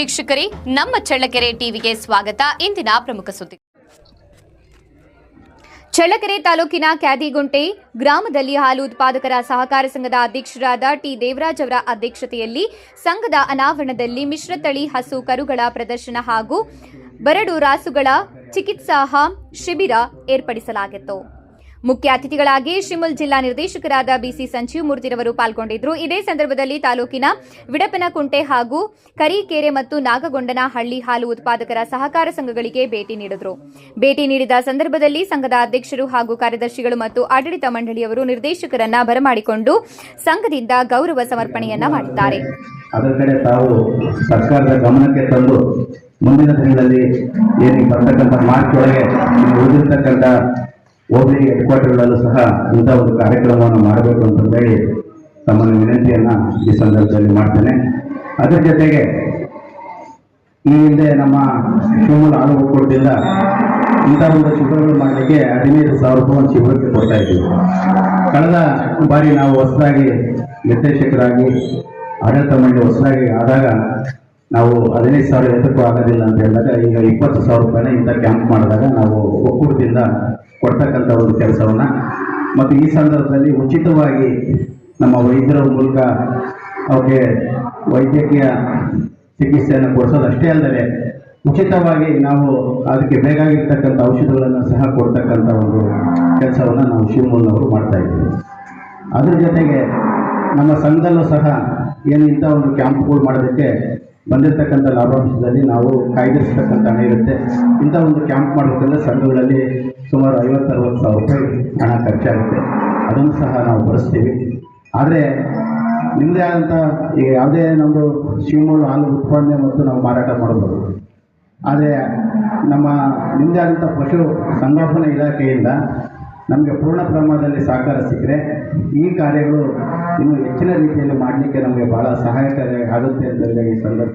ವೀಕ್ಷಕರೇ, ನಮ್ಮ ಚಳ್ಳಕೆರೆ ಟಿವಿಗೆ ಸ್ವಾಗತ. ಇಂದಿನ ಪ್ರಮುಖ ಸುದ್ದಿ. ಚಳ್ಳಕೆರೆ ತಾಲೂಕಿನ ಕ್ಯಾದಿಗುಂಟೆ ಗ್ರಾಮದಲ್ಲಿ ಹಾಲು ಉತ್ಪಾದಕರ ಸಹಕಾರ ಸಂಘದ ಅಧ್ಯಕ್ಷರಾದ ಟಿ. ದೇವರಾಜ್ ಅವರ ಅಧ್ಯಕ್ಷತೆಯಲ್ಲಿ ಸಂಘದ ಅನಾವರಣದಲ್ಲಿ ಮಿಶ್ರತಳಿ ಹಸು ಕರುಗಳ ಪ್ರದರ್ಶನ ಹಾಗೂ ಬರಡು ರಾಸುಗಳ ಚಿಕಿತ್ಸಾಹ ಶಿಬಿರ ಏರ್ಪಡಿಸಲಾಗಿತ್ತು. ಮುಖ್ಯ ಅತಿಥಿಗಳಾಗಿ ಶಿಮುಲ್ ಜಿಲ್ಲಾ ನಿರ್ದೇಶಕರಾದ ಬಿಸಿ ಸಂಜೀವ್ ಮೂರ್ತಿರವರು ಪಾಲ್ಗೊಂಡಿದ್ದರು ಇದೇ ಸಂದರ್ಭದಲ್ಲಿ ತಾಲೂಕಿನ ವಿಡಪನಕುಂಟೆ ಹಾಗೂ ಕರೀಕೆರೆ ಮತ್ತು ನಾಗಗೊಂಡನ ಹಳ್ಳಿ ಹಾಲು ಉತ್ಪಾದಕರ ಸಹಕಾರ ಸಂಘಗಳಿಗೆ ಭೇಟಿ ನೀಡಿದರು. ಭೇಟಿ ನೀಡಿದ ಸಂದರ್ಭದಲ್ಲಿ ಸಂಘದ ಅಧ್ಯಕ್ಷರು ಹಾಗೂ ಕಾರ್ಯದರ್ಶಿಗಳು ಮತ್ತು ಆಡಳಿತ ಮಂಡಳಿಯವರು ನಿರ್ದೇಶಕರನ್ನ ಬರಮಾಡಿಕೊಂಡು ಸಂಘದಿಂದ ಗೌರವ ಸಮರ್ಪಣೆಯನ್ನ ಮಾಡಿದ್ದಾರೆ. ಅದರ ತಾವು ಸರ್ಕಾರದ ಗಮನಕ್ಕೆ ತಂದು ಮುಂದಿನ ದಿನಗಳಲ್ಲಿ ಏನು ಬರ್ತಕ್ಕಂಥ ಮಾರ್ಚ್ ಒಳಗೆ ಉಳಿದಿರ್ತಕ್ಕಂಥ ಹೋಬಳಿ ಹೆಡ್ ಕ್ವಾರ್ಟರ್ಗಳಲ್ಲೂ ಸಹ ಇಂಥ ಒಂದು ಕಾರ್ಯಕ್ರಮವನ್ನು ಮಾಡಬೇಕು ಅಂತಂದೇಳಿ ತಮ್ಮನ್ನು ವಿನಂತಿಯನ್ನು ಈ ಸಂದರ್ಭದಲ್ಲಿ ಮಾಡ್ತೇನೆ. ಅದರ ಜೊತೆಗೆ ಈ ಹಿಂದೆ ನಮ್ಮ ಶಿವಮೊಗ್ಗ ಹಾಲು ಒಕ್ಕೂಟದಿಂದ ಇಂಥ ಒಂದು ಶಿಬಿರಗಳು ಮಾಡಲಿಕ್ಕೆ ಹದಿನೈದು ಸಾವಿರ ರೂಪಾಯಿ ಒಂದು ಶಿಬಿರಕ್ಕೆ ಕೊಡ್ತಾ ಇದ್ದೀವಿ. ಕಳೆದ ಬಾರಿ ನಾವು ಹೊಸದಾಗಿ ನಿರ್ದೇಶಕರಾಗಿ, ಆಡಳಿತ ಮಂಡಳಿ ಹೊಸದಾಗಿ ಆದಾಗ ನಾವು ಹದಿನೈದು ಸಾವಿರ ಎತ್ತಕ್ಕೂ ಆಗೋದಿಲ್ಲ ಅಂತ ಹೇಳಿದಾಗ ಈಗ ಇಪ್ಪತ್ತು ಸಾವಿರ ರೂಪಾಯಿನ ಇಂಥ ಕ್ಯಾಂಪ್ ಮಾಡಿದಾಗ ನಾವು ಒಕ್ಕೂಟದಿಂದ ಕೊಡ್ತಕ್ಕಂಥ ಒಂದು ಕೆಲಸವನ್ನು. ಮತ್ತು ಈ ಸಂದರ್ಭದಲ್ಲಿ ಉಚಿತವಾಗಿ ನಮ್ಮ ವೈದ್ಯರ ಮೂಲಕ ಅವ್ರಿಗೆ ವೈದ್ಯಕೀಯ ಚಿಕಿತ್ಸೆಯನ್ನು ಕೊಡಿಸೋದಷ್ಟೇ ಅಲ್ಲದೆ ಉಚಿತವಾಗಿ ನಾವು ಅದಕ್ಕೆ ಬೇಕಾಗಿರ್ತಕ್ಕಂಥ ಔಷಧಗಳನ್ನು ಸಹ ಕೊಡ್ತಕ್ಕಂಥ ಒಂದು ಕೆಲಸವನ್ನು ನಾವು ಶಿವಮೂಲ್ನವರು ಮಾಡ್ತಾ ಇದ್ದೀವಿ. ಅದ್ರ ಜೊತೆಗೆ ನಮ್ಮ ಸಂಘದಲ್ಲೂ ಸಹ ಏನು ಇಂಥ ಒಂದು ಕ್ಯಾಂಪ್ಗಳು ಮಾಡೋದಕ್ಕೆ ಬಂದಿರತಕ್ಕಂಥ ಲಾಭಾಂಶದಲ್ಲಿ ನಾವು ಕಾಯ್ದಿರಿಸ್ತಕ್ಕಂಥ ಹಣ ಇರುತ್ತೆ. ಇಂಥ ಒಂದು ಕ್ಯಾಂಪ್ ಮಾಡಬೇಕಂದ್ರೆ ಸಂಘಗಳಲ್ಲಿ ಸುಮಾರು ಐವತ್ತರವತ್ತು ಸಾವಿರ ರೂಪಾಯಿ ಹಣ ಖರ್ಚಾಗುತ್ತೆ. ಅದನ್ನು ಸಹ ನಾವು ಬಳಸ್ತೀವಿ ಆದರೆ ನಿಮ್ಮದೇ ಆದಂಥ ಈಗ ಯಾವುದೇ ನಮ್ಮದು ಶಿವಮೊಗ್ಗ ಹಾಲು ಉತ್ಪಾದನೆ ಮತ್ತು ನಾವು ಮಾರಾಟ ಮಾಡಬಹುದು. ಆದರೆ ನಮ್ಮ ನಿಮ್ಮದೇ ಆದಂಥ ಪಶು ಸಂಗೋಪನಾ ಇಲಾಖೆಯಿಂದ ನಮಗೆ ಪೂರ್ಣ ಪ್ರಮಾಣದಲ್ಲಿ ಸಹಕಾರ ಸಿಕ್ಕರೆ ಈ ಕಾರ್ಯಗಳು ಇನ್ನೂ ಹೆಚ್ಚಿನ ರೀತಿಯಲ್ಲಿ ಮಾಡಲಿಕ್ಕೆ ನಮಗೆ ಭಾಳ ಸಹಾಯಕಾರಿ ಆಗುತ್ತೆ ಅಂತ ಈ ಸಂದರ್ಭ